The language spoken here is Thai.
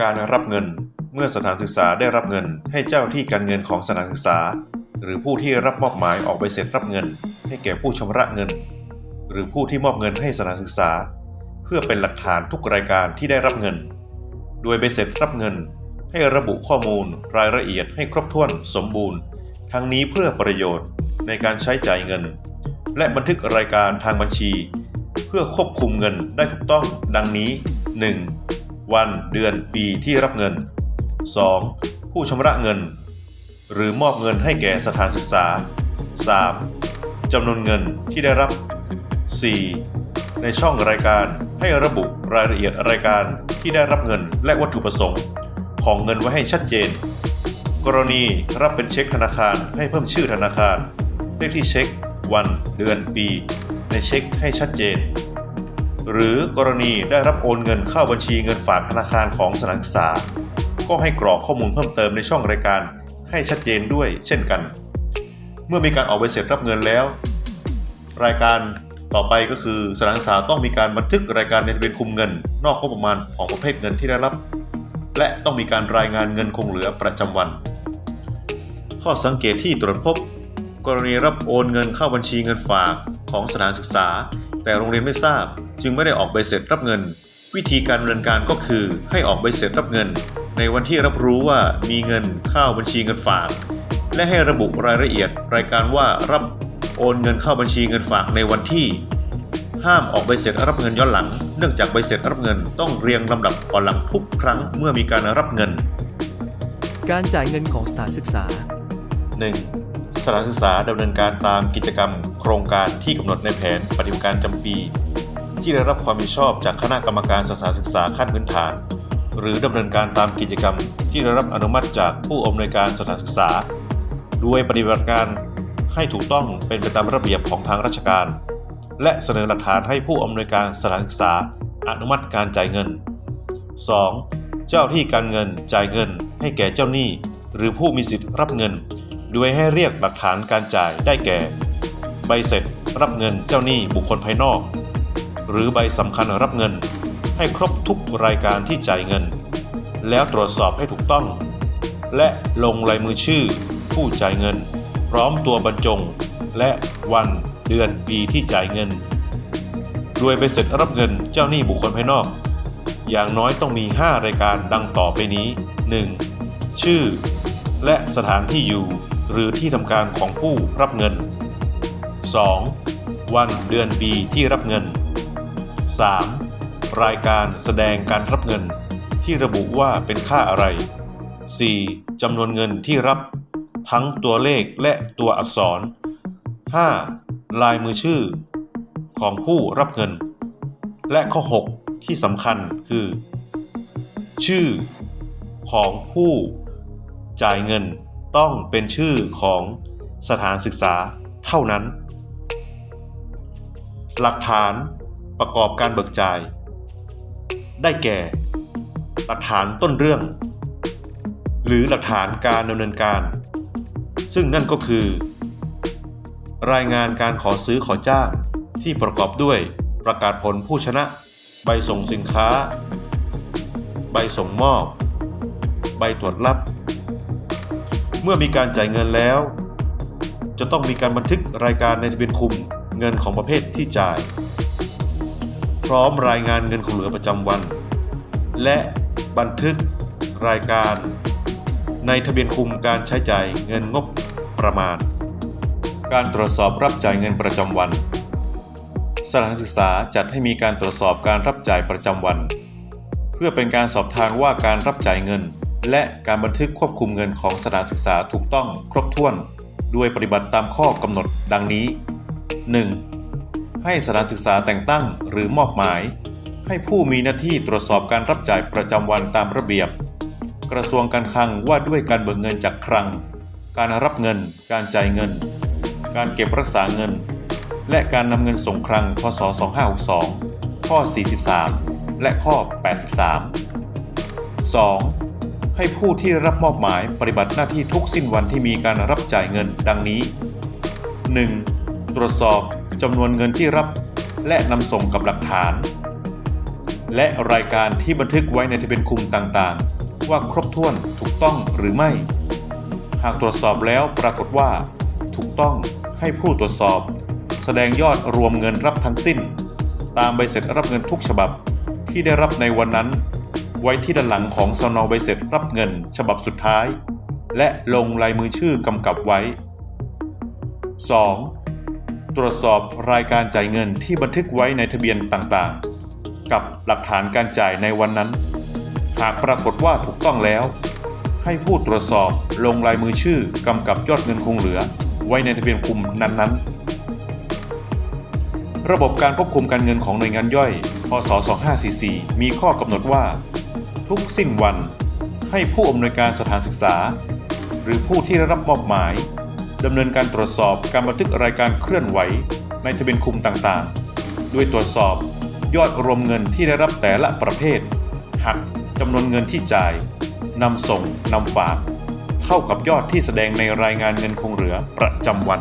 การรับเงิน เมื่อสถานศึกษาได้รับเงิน ให้เจ้าที่การเงินของสถานศึกษา หรือผู้ที่รับมอบหมายออกใบเสร็จรับเงิน ให้แก่ผู้ชำระเงิน หรือผู้ที่มอบเงินให้สถานศึกษา เพื่อเป็นหลักฐานทุกรายการที่ได้รับเงิน โดยใบเสร็จรับเงิน ให้ระบุข้อมูลรายละเอียดให้ครบถ้วนสมบูรณ์ ทั้งนี้เพื่อประโยชน์ในการใช้จ่ายเงิน และบันทึกรายการทางบัญชี เพื่อควบคุมเงินได้ถูกต้องดังนี้ 1. วันเดือนปีที่รับเงิน 2. ผู้ชำระเงิน หรือมอบเงินให้แก่สถานศึกษา 3. จำนวนเงินที่ได้รับ 4. ในช่องรายการให้ระบุรายละเอียดรายการที่ได้รับเงินและวัตถุประสงค์ ของเงินไว้ให้ชัดเจน กรณีรับเป็นเช็คธนาคารให้เพิ่มชื่อธนาคาร เลขที่เช็ค วัน เดือน ปี ในเช็คให้ชัดเจน หรือกรณีได้รับโอนเงินเข้าบัญชีเงินฝากธนาคารของสถานศึกษา ก็ให้กรอกข้อมูลเพิ่มเติมในช่องรายการให้ชัดเจนด้วยเช่นกัน เมื่อมีการออกใบเสร็จรับเงินแล้ว รายการต่อไปก็คือสถานศึกษาต้องมีการบันทึกรายการในทะเบียนคุมเงิน นอกงบประมาณของประเภทเงินที่ได้รับ และต้องมีการรายงานเงินคงเหลือประจำวัน ข้อสังเกตที่ตรวจพบ กรณีรับโอนเงินเข้าบัญชีเงินฝากของสถานศึกษา แต่โรงเรียนไม่ทราบ จึงไม่ได้ออกใบเสร็จรับเงิน วิธีการดำเนินการก็คือให้ออกใบเสร็จรับเงิน ในวันที่รับรู้ว่ามีเงินเข้าบัญชีเงินฝาก และให้ระบุรายละเอียดรายการว่ารับโอนเงินเข้าบัญชีเงินฝากในวันที่ ห้ามออกใบเสร็จรับเงินย้อนหลัง เนื่องจากใบเสร็จรับเงินต้องเรียงลำดับก่อนหลังทุกครั้งเมื่อมีการรับเงิน การจ่ายเงินของสถานศึกษา 1. สถานศึกษาดำเนินการตามกิจกรรม โครงการที่กำหนดในแผนปฏิบัติการจำปี ที่ได้รับความเห็นชอบจากคณะกรรมการสถานศึกษาขั้นพื้นฐาน หรือดำเนินการตามกิจกรรมที่ได้รับอนุมัติจากผู้อำนวยการสถานศึกษา ด้วยปฏิบัติการให้ถูกต้องเป็นไปตามระเบียบของทางราชการ และเสนอหลักฐานให้ผู้อำนวยการสถานศึกษาอนุมัติการจ่ายเงิน 2. เจ้าที่การเงินจ่ายเงิน ให้แก่เจ้าหนี้ หรือผู้มีสิทธิ์รับเงิน โดยให้เรียกหลักฐานการจ่ายได้แก่ ใบเสร็จรับเงินเจ้าหนี้บุคคลภายนอก หรือใบสำคัญรับเงิน ให้ครบทุกรายการที่จ่ายเงิน แล้วตรวจสอบให้ถูกต้อง และลงลายมือชื่อ ผู้จ่ายเงิน พร้อมตัวบรรจง และวันเดือนปีที่จ่ายเงินโดยใบเสร็จรับเงินเจ้าหนี้บุคคลภายนอก อย่างน้อยต้องมี 5 รายการดังต่อไปนี้ 1. ชื่อ และสถานที่อยู่หรือที่ทำการของผู้รับเงิน 2. วันเดือนปีที่รับเงิน 3. รายการแสดงการรับเงินที่ระบุว่าเป็นค่าอะไร 4. จำนวนเงินที่รับทั้งตัวเลขและตัวอักษร 5. ลายมือชื่อ ของผู้รับเงิน และข้อ 6 ที่สำคัญคือ ชื่อ ของผู้จ่ายเงินต้องเป็นชื่อของสถานศึกษาเท่านั้น หลักฐาน ประกอบการเบิกจ่าย ได้แก่ หลักฐานต้นเรื่อง หรือหลักฐานการดำเนินการ ซึ่งนั่นก็คือ รายงานการขอซื้อขอจ้างที่ประกอบด้วยประกาศผลผู้ชนะ ใบส่งสินค้า ใบส่งมอบ ใบตรวจรับ เมื่อมีการจ่ายเงินแล้ว จะต้องมีการบันทึกรายการในทะเบียนคุมเงินของประเภทที่จ่าย พร้อมรายงานเงินคงเหลือประจำวัน และบันทึกรายการ ในทะเบียนคุมการใช้จ่ายเงินงบประมาณ การตรวจสอบรับจ่ายเงินประจำวัน สถานศึกษาจัดให้มีการตรวจสอบการรับจ่ายประจำวัน เพื่อเป็นการสอบทานว่าการรับจ่ายเงิน และการบันทึกควบคุมเงินของสถานศึกษาถูกต้องครบถ้วน ด้วยปฏิบัติตามข้อกำหนดดังนี้ 1. ให้สถานศึกษาแต่งตั้งหรือมอบหมาย ให้ผู้มีหน้าที่ตรวจสอบการรับจ่ายประจำวันตามระเบียบ กระทรวงการคลังว่าด้วยการเบิกเงินจากคลัง การรับเงิน การจ่ายเงิน การเก็บรักษาเงิน และการนำเงินส่งคลังพศ 2562 ข้อ 43 และข้อ 83 2. ให้ผู้ที่รับมอบหมายปฏิบัติหน้าที่ทุกสิ้นวันที่มีการรับจ่ายเงินดังนี้ 1. ตรวจสอบ จำนวนเงินที่รับและนำส่งกับหลักฐาน และรายการที่บันทึกไว้ในทะเบียนคุมต่างๆ ว่าครบถ้วนถูกต้องหรือไม่ หากตรวจสอบแล้วปรากฏว่า ถูกต้องให้ผู้ตรวจสอบ แสดงยอดรวมเงินรับทั้งสิ้น ตามใบเสร็จรับเงินทุกฉบับที่ได้รับในวันนั้น ไว้ที่ด้านหลังของสนใบเสร็จรับเงินฉบับสุดท้าย และลงลายมือชื่อกำกับไว้ 2. ตรวจสอบรายการจ่ายเงินที่บันทึกไว้ในทะเบียนต่างๆ กับหลักฐานการจ่ายในวันนั้น หากปรากฏว่าถูกต้องแล้ว ให้ผู้ตรวจสอบลงลายมือชื่อกำกับยอดเงินคงเหลือ ไว้ในทะเบียนคุมนั้นๆ ระบบการควบคุมการเงินของหน่วยงานย่อย พศ 2544 มีข้อกำหนดว่า ทุกสิ้นวันให้ผู้อำนวยการสถานศึกษา หรือผู้ที่ได้รับมอบหมาย ดำเนินการตรวจสอบการบันทึกรายการเคลื่อนไหว ในทะเบียนคุมต่างๆ ด้วยตรวจสอบยอดรวมเงินที่ได้รับแต่ละประเภท หักจำนวนเงินที่จ่ายนำส่งนำฝาก เท่ากับยอดที่แสดงในรายงานเงินคงเหลือประจำวัน